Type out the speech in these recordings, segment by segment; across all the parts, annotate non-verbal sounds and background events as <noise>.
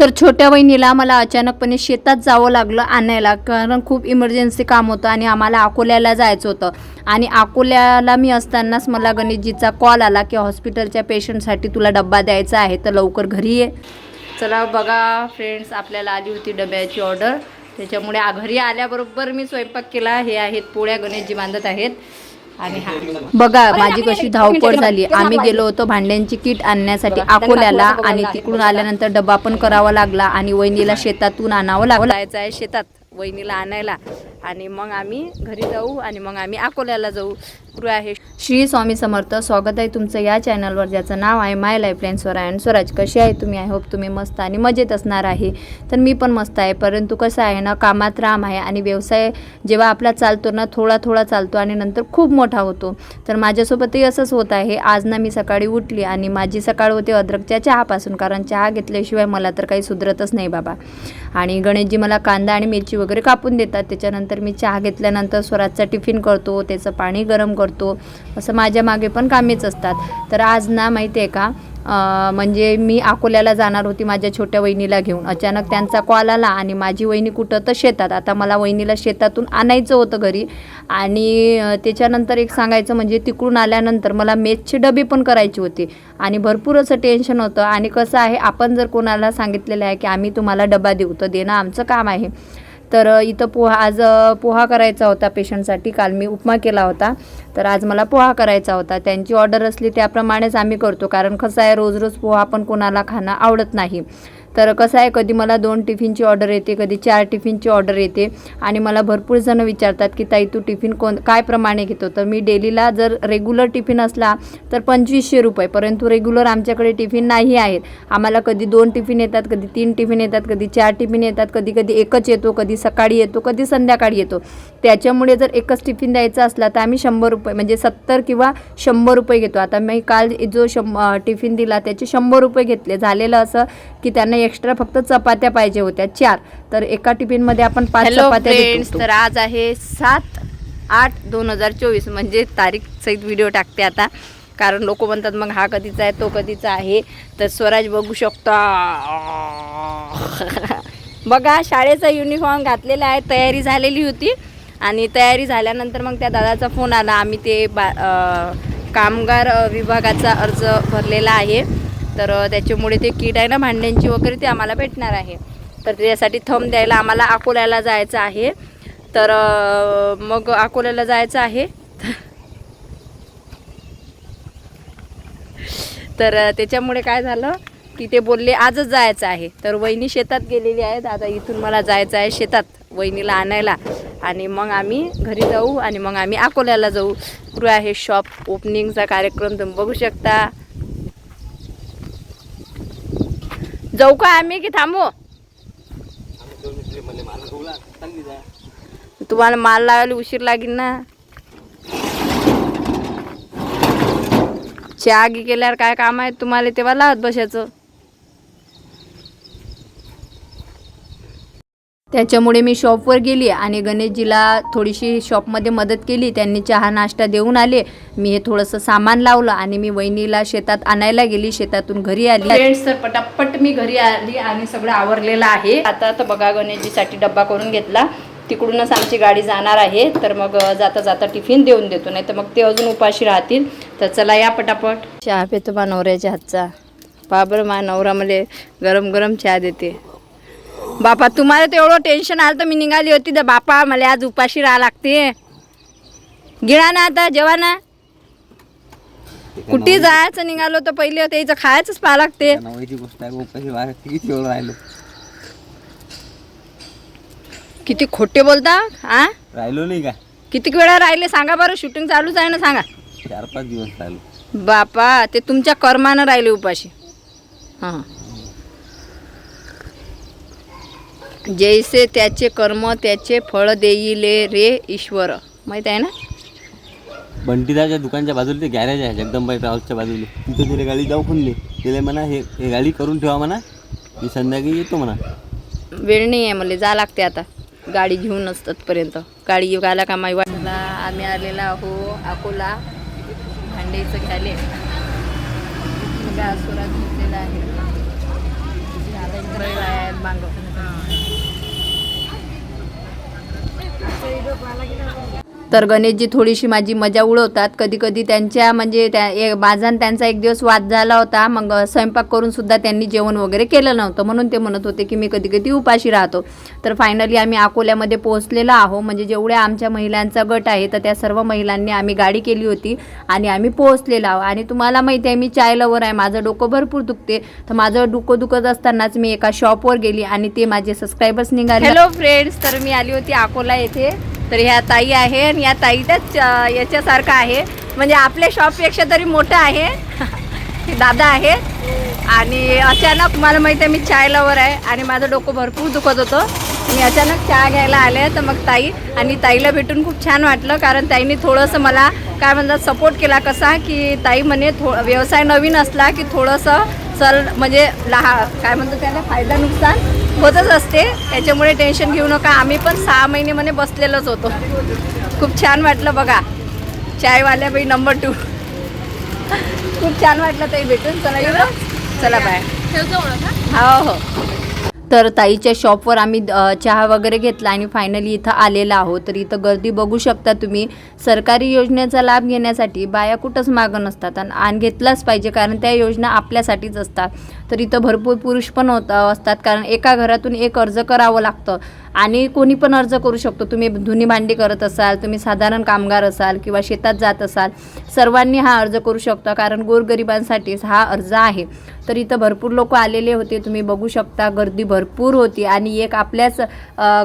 तर छोट्या वहिनीला मला अचानकपणे शेतात जावं लागलं आणायला कारण खूप इमर्जन्सी काम होतं आणि आम्हाला अकोल्याला जायचं होतं. आणि अकोल्याला मी असतानाच मला गणेशजीचा कॉल आला की हॉस्पिटलच्या पेशंटसाठी तुला डब्बा द्यायचा आहे तर लवकर घरी ये. चला बघा फ्रेंड्स आपल्याला आली होती डब्याची ऑर्डर त्याच्यामुळे आ- घरी आल्याबरोबर मी स्वयंपाक केला. हे आहेत पोळ्या गणेशजी बांधत आहेत. बघा माझी कशी धावपळ झाली. आम्ही गेलो होतो भांड्यांची किट आणण्यासाठी अकोल्याला आणि तिकडून आल्यानंतर डबा पण करावा लागला आणि वहिनीला शेतातून आणावं लागलं. जायचं आहे शेतात वहिनीला आणायला. आणि मग आम्ही घरी जाऊ आणि मग आम्ही अकोल्याला जाऊ. गुरु आहे. श्री स्वामी समर्थ स्वागत आहे तुमचं या चॅनलवर ज्याचं नाव आहे my life line Swara and Swaraj. कशी आहे तुम्ही? आय होप तुम्ही मस्त आणि मजेत असणार आहे. तर मी पण मस्त आहे. परंतु कसं आहे ना कामात राम आहे आणि व्यवसाय जेव्हा आपला चालतो ना थोडा थोडा चालतो आणि नंतर खूप मोठा होतो. तर माझ्यासोबतही असंच होत आहे. आज ना मी सकाळी उठली आणि माझी सकाळ होते अद्रकच्या चहापासून. कारण चहा घेतल्याशिवाय मला तर काही सुधरतच नाही बाबा. आणि गणेशजी मला कांदा आणि मिरची वगैरे कापून देतात. त्याच्यानंतर मी चहा घेतल्यानंतर स्वराजचा टिफिन करतो त्याचं पाणी गरम करतो. असं माझ्या मागे पण कामेच असतात. तर आज ना माहिती आहे का? म्हणजे मी अकोल्याला जाणार होती माझ्या छोट्या वहिनीला घेऊन. अचानक त्यांचा कॉल आला आणि माझी वहिनी कुठं तर शेतात. आता मला वहिनीला शेतातून आणायचं होतं घरी. आणि त्याच्यानंतर एक सांगायचं म्हणजे तिकडून आल्यानंतर मला मेथचे डबे पण करायचे होते. आणि भरपूर असं टेन्शन होतं. आणि कसं आहे आपण जर कोणाला सांगितलेलं आहे की आम्ही तुम्हाला डबा देऊ तर देणं आमचं काम आहे. तर इथं पोहा आज पोहा करायचा होता पेशंटसाठी. काल मी उपमा केला होता. तर आज मला पोहा करायचा होता. त्यांची ऑर्डर असली त्याप्रमाणेच आम्ही करतो. कारण कसं आहे रोज रोज पोहा पण कोणाला खाणं आवडत नाही. तर कसं आहे कधी मला दोन टिफिनची ऑर्डर येते कधी चार टिफिनची ऑर्डर येते आणि मला भरपूर जण विचारतात की ताई तू टिफिन कोण काय प्रमाणे घेतो? तर मी डेलीला जर रेग्युलर टिफिन असला तर पंचवीसशे रुपये. परंतु रेग्युलर आमच्याकडे टिफिन नाही आहेत. आम्हाला कधी दोन टिफिन येतात कधी तीन टिफिन येतात कधी चार टिफिन येतात कधी कधी एकच येतो कधी सकाळी येतो कधी संध्याकाळी येतो. त्याच्यामुळे जर एकच टिफिन द्यायचा असला तर आम्ही शंभर रुपये म्हणजे सत्तर किंवा शंभर रुपये घेतो. आता मी काल जो शं टिफिन दिला त्याचे शंभर रुपये घेतले. झालेलं असं की त्यांना एक्स्ट्रा फक्त चपात्या पाहिजे होत्या चार. तर एका टिफिनमध्ये आपण पाच चपात्या तर आज आहे सात आठ दोन हजार चोवीस म्हणजे तारीख सहित व्हिडिओ टाकते आता. कारण लोक म्हणतात मग हा कधीचा आहे तो कधीचा आहे. तर स्वराज बघू शकता. <laughs> बघा शाळेचा युनिफॉर्म घातलेला आहे तयारी झालेली होती. आणि तयारी झाल्यानंतर मग त्या दादाचा फोन आला. आम्ही ते बा कामगार विभागाचा अर्ज भरलेला आहे. तर त्याच्यामुळे ते किट आहे ना भांड्यांची वगैरे ते आम्हाला भेटणार आहे. तर त्यासाठी थंब द्यायला आम्हाला अकोल्याला जायचं आहे. तर मग अकोल्याला जायचं आहे. तर त्याच्यामुळे काय झालं की ते बोलले आजच जायचं आहे. तर वहिनी शेतात गेलेली आहे. दादा इथून मला जायचं आहे शेतात वहिनीला आणायला. आणि मग आम्ही घरी जाऊ आणि मग आम्ही अकोल्याला जाऊ. पुढे आहे शॉप ओपनिंगचा कार्यक्रम तुम्ही बघू शकता. जाऊ का आम्ही की थांबू? तुम्हाला माल लावायला उशीर लागेल ना. चहा गी केल्यावर काय काम आहे तुम्हाला तेव्हा लावत बसायचं. त्याच्यामुळे मी शॉपवर गेली आणि गणेशजीला थोडीशी शॉपमध्ये मदत केली. त्यांनी चहा नाश्ता देऊन आले. मी हे थोडंसं सामान लावलं आणि मी वहिनीला शेतात आणायला गेली. शेतातून घरी आली. फ्रेंड्स तर पटापट मी घरी आली आणि सगळं आवरलेलं आहे. आता तर बघा गणेशजीसाठी डब्बा करून घेतला. तिकडूनच आमची गाडी जाणार आहे. तर मग जाता जाता टिफिन देऊन देतो. नाही तर मग ते अजून उपाशी राहतील. तर चला या पटापट. चहा पितो मा नवऱ्याच्या हातचा. बाबर मा नवरा मला गरम गरम चहा देते. बापा तुम्हाला तर एवढं टेन्शन आलं तर मी निघाली होती. तर बापा मला आज उपाशी राहा लागते. गिळा ना आता जेवा ना. कुठे जायचं निघालो तर पहिले त्याचं खायचंच पाहा लागते. नवायची गोष्ट आहे उपाशी वाढ किती वेळ राहिलो? किती खोटे बोलता हा राहिलो नाही का? किती वेळा राहिले सांगा बरं शूटिंग चालूच आहे ना सांगा. चार पाच दिवस राहिलो. बापा ते तुमच्या कर्मानं राहिले उपाशी. हां. जैसे त्याचे कर्म त्याचे फळ देईले रे ईश्वर. माहीत आहे ना? बंटीदाच्या दुकानच्या बाजूला ते गॅरेज आहे जगदंबाई ट्रॅव्हल्सच्या बाजूला. तिथे तिला गाडी जाऊ खुनली तिला म्हणा हे हे गाडी करून ठेवा म्हणा. मी संध्याकाळी येतो म्हणा. वेळ नाही आहे मला जा लागते आता. गाडी घेऊन तत्पर्यंत गाडी गायला का माई वाटला आम्ही आलेला आहो अकोला. भांडेचं घ्याले आहे. तर गणेशजी थोडीशी माझी मजा उडवतात. कधी कधी त्यांच्या म्हणजे त्या माझा आणि त्यांचा एक दिवस वाद झाला होता. मग स्वयंपाक करून सुद्धा त्यांनी जेवण वगैरे केलं नव्हतं. म्हणून ते म्हणत होते की मी कधी कधी उपाशी राहतो. तर फायनली आम्ही अकोल्यामध्ये पोहोचलेलो आहो. म्हणजे जेवढ्या आमच्या महिलांचा गट आहे तर त्या सर्व महिलांनी आम्ही गाडी केली होती आणि आम्ही पोहोचलेलो आहो. आणि तुम्हाला माहिती आहे मी चाय लवर आहे. माझं डोकं भरपूर दुखते. तर माझं डोकं दुखत असतानाच मी एका शॉपवर गेली आणि ते माझे सबस्क्रायबर्स निघाले. हॅलो फ्रेंड्स तर मी आली होती अकोला येथे. तर ह्या ताई आहे आणि या ताईच्याच अं, याच्यासारखं आहे. म्हणजे आपल्या शॉपपेक्षा तरी मोठं आहे. <laughs> दादा आहे. आणि अचानक मला माहिती आहे मी चाय लवर आहे आणि माझं डोकं भरपूर दुखत होतं. मी अचानक चहा घ्यायला आले तर मग ताई आणि ताईला भेटून खूप छान वाटलं कारण ताईने थोडंसं मला काय म्हणतात सपोर्ट केला कसा की ताई म्हणे थो व्यवसाय नवीन असला की थोडंसं चल म्हणजे लहा काय म्हणतो त्याला फायदा नुकसान होतच असते. त्याच्यामुळे टेन्शन घेऊ नका. आम्ही पण सहा महिने म्हणे बसलेलोच होतो. खूप छान वाटलं बघा. चायवाल्या बाई नंबर टू खूप छान वाटलं ताई भेटून. चला येऊ चला बाय हो हो. तर ताईच्या शॉपवर आम्ही चहा वगैरे घेतला आणि फायनली इथं आलेला आहोत. तर इथं गर्दी बघू शकता तुम्ही. सरकारी योजनेचा लाभ घेण्यासाठी बाया कुठंच मागं नसतात आणि आणि घेतलाच पाहिजे कारण त्या योजना आपल्यासाठीच असतात. तर इथं भरपूर पुरुष पण होत असतात. कारण एका घरातून एक अर्ज करावं लागतं. आणि कोणी पण अर्ज करू शकतो. तुम्ही धुनी भांडी करत असाल तुम्ही साधारण कामगार असाल किंवा शेतात जात असाल सर्वांनी हा अर्ज करू शकता. कारण गोरगरिबांसाठीच हा अर्ज आहे. तर इथं भरपूर लोक आलेले होते. तुम्ही बघू शकता गर्दी भरपूर होती. आणि एक आपल्याच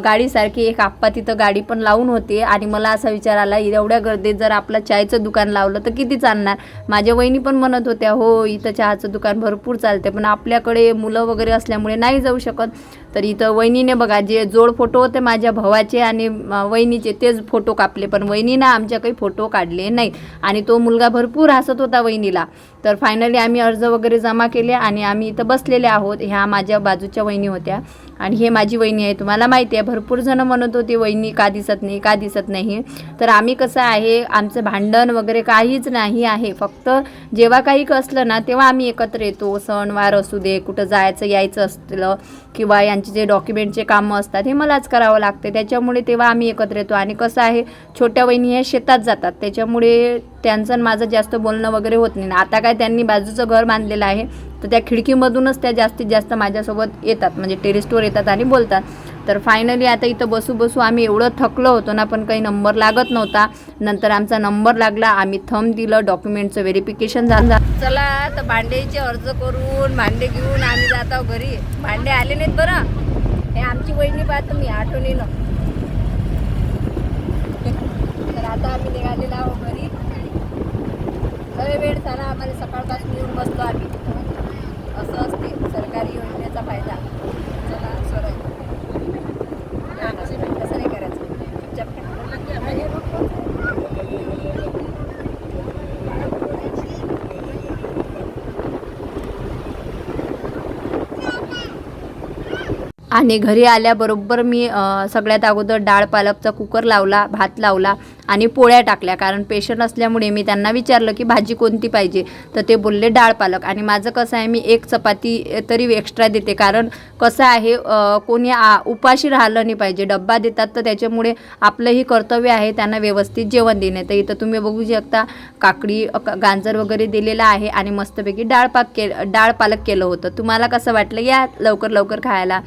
गाडीसारखी एक आप्पा तिथं गाडी पण लावून होते. आणि मला असा विचार आला एवढ्या गर्दीत जर आपलं चायचं दुकान लावलं तर किती चालणार? माझ्या वहिनी पण म्हणत होत्या हो इथं चहाचं दुकान भरपूर चालते पण आपल्याकडे मुलं वगैरे असल्यामुळे नाही जाऊ शकत. तर इथं वहिनीने बघा जे जोड फोटो होते माझ्या भावाचे आणि वहिनीचे तेच फोटो कापले. पण वहिनीनं आमच्या काही फोटो काढले नाही आणि तो मुलगा भरपूर हसत होता वहिनीला. तर फायनली आम्ही अर्ज वगैरे जमा केले आणि आम्ही इथं बसलेले आहोत. ह्या माझ्या बाजूच्या वहिनी होत्या. आणि हे माझी वहिनी आहे. तुम्हाला माहिती आहे भरपूर जणं म्हणत होते वहिनी का दिसत नाही का दिसत नाही? तर आम्ही कसं आहे आमचं भांडण वगैरे काहीच नाही आहे. फक्त जेव्हा काही असलं ना तेव्हा आम्ही एकत्र येतो. सणवार असू दे कुठं जायचं यायचं असलं किंवा यांचे जे डॉक्युमेंटचे कामं असतात हे मलाच करावं लागते. त्याच्यामुळे तेव्हा आम्ही एकत्र येतो. आणि कसं आहे छोट्या वहिनी हे शेतात जातात. त्याच्यामुळे त्यांचं माझं जास्त बोलणं वगैरे होत नाही. आता काय त्यांनी बाजूचं घर बांधलेलं आहे तर त्या खिडकीमधूनच त्या जास्तीत जास्त माझ्यासोबत येतात. म्हणजे टेरिस्टवर येतात आणि बोलतात. तर फायनली आता इथं बसू बसू आम्ही एवढं थकलो होतो ना पण काही नंबर लागत नव्हता. नंतर आमचा नंबर लागला आम्ही थंब दिलं डॉक्युमेंटचं व्हेरिफिकेशन झालं. चला तर भांड्याचे अर्ज करून भांडे घेऊन आम्ही जात आहोत घरी. भांडे आले नाहीत बरं. हे आमची वहिनी पाहतो मी आठवणीनं. तर आता आम्ही निघालेलो आहोत घरी. वेळ झाला आम्हाला सकाळपासून येऊन बसतो आम्ही. असं असते सरकारी योजना फायदा चला सरळ कसं नाही करायचं चुपचाप आणि घरी आल्याबरोबर मी सगळ्यात अगोदर डाळ पालकचा कुकर लावला भात लावला आणि पोळ्या टाकल्या. कारण पेशंट असल्यामुळे मी त्यांना विचारलं की भाजी कोणती पाहिजे? तर ते बोलले डाळ पालक. आणि माझं कसं आहे मी एक चपाती तरी एक्स्ट्रा देते. कारण कसं आहे कोणी आ उपाशी राहिलं नाही पाहिजे. डब्बा देतात तर त्याच्यामुळे आपलंही कर्तव्य आहे त्यांना व्यवस्थित जेवण देणे. तर इथं तुम्ही बघू शकता काकडी गाजर वगैरे दिलेला आहे आणि मस्तपैकी डाळ पाक के डाळ पालक केलं होतं. तुम्हाला कसं वाटलं? या लवकर लवकर खायला.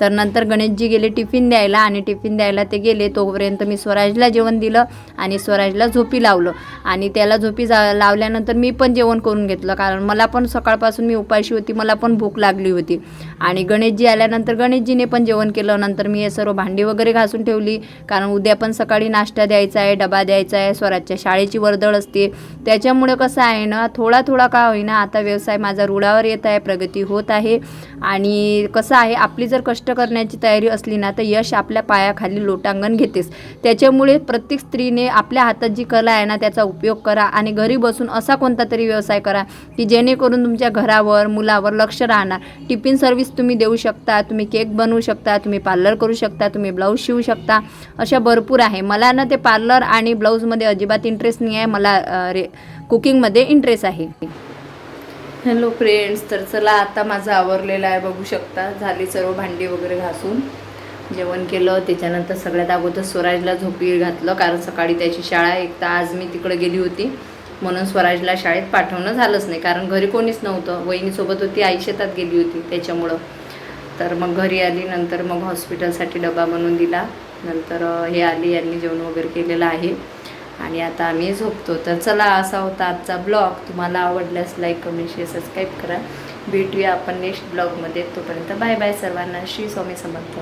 तर नंतर गणेशजी गेले टिफिन द्यायला आणि टिफिन द्यायला ते गेले. तोपर्यंत मी स्वराजला जेवण दिलं आणि स्वराजला झोपी लावलं. आणि त्याला झोपी जा लावल्यानंतर मी पण जेवण करून घेतलं. कारण मला पण सकाळपासून मी उपाशी होती मला पण भूक लागली होती. आणि गणेशजी आल्यानंतर गणेशजीने पण जेवण केलं. नंतर मी हे सर्व भांडी वगैरे घासून ठेवली. कारण उद्या पण सकाळी नाश्ता द्यायचा आहे डबा द्यायचा आहे स्वराजच्या शाळेची वर्दळ असते. त्याच्यामुळे कसं आहे ना थोडा थोडा का होईना आता व्यवसाय माझा रुळावर येत आहे प्रगती होत आहे. आणि कसं आहे आपली जर कष्ट करण्याची तयारी असली ना तर यश आपल्या पायाखाली लोटांगण घेतेस. त्याच्यामुळे प्रत्येक स्त्रीने आपल्या हातात जी कला आहे ना त्याचा उपयोग करा आणि घरी बसून असा कोणता तरी व्यवसाय करा की जेणेकरून तुमच्या घरावर मुलावर लक्ष राहणार. टिफिन सर्व्हिस तुम्ही देऊ शकता तुम्ही केक बनवू शकता तुम्ही पार्लर करू शकता तुम्ही ब्लाऊज शिवू शकता. अशा भरपूर आहे. मला ना ते पार्लर आणि ब्लाऊजमध्ये अजिबात इंटरेस्ट नाही आहे. मला रे कुकिंगमध्ये इंटरेस्ट आहे. हॅलो फ्रेंड्स तर चला आता माझं आवरलेलं आहे बघू शकता. झाली सर्व भांडी वगैरे घासून. जेवण केलं त्याच्यानंतर सगळ्यात अगोदर स्वराजला झोपी घातलं कारण सकाळी त्याची शाळा एक तर आज मी तिकडे गेली होती. म्हणून स्वराजला शाळेत पाठवणं झालंच नाही कारण घरी कोणीच नव्हतं. वहिनीसोबत होती आई शेतात गेली होती त्याच्यामुळं. तर मग घरी आली नंतर मग हॉस्पिटलसाठी डबा बनवून दिला. नंतर हे आली यांनी जेवण वगैरे केलेलं आहे. आणि आता आम्ही झोपतो. तर चला असा होता आजचा ब्लॉग. तुम्हाला आवडल्यास लाईक कमेंट शेअर सबस्क्राईब करा. भेटूया आपण नेक्स्ट ब्लॉगमध्ये. तोपर्यंत बाय बाय सर्वांना. श्री स्वामी समर्थ.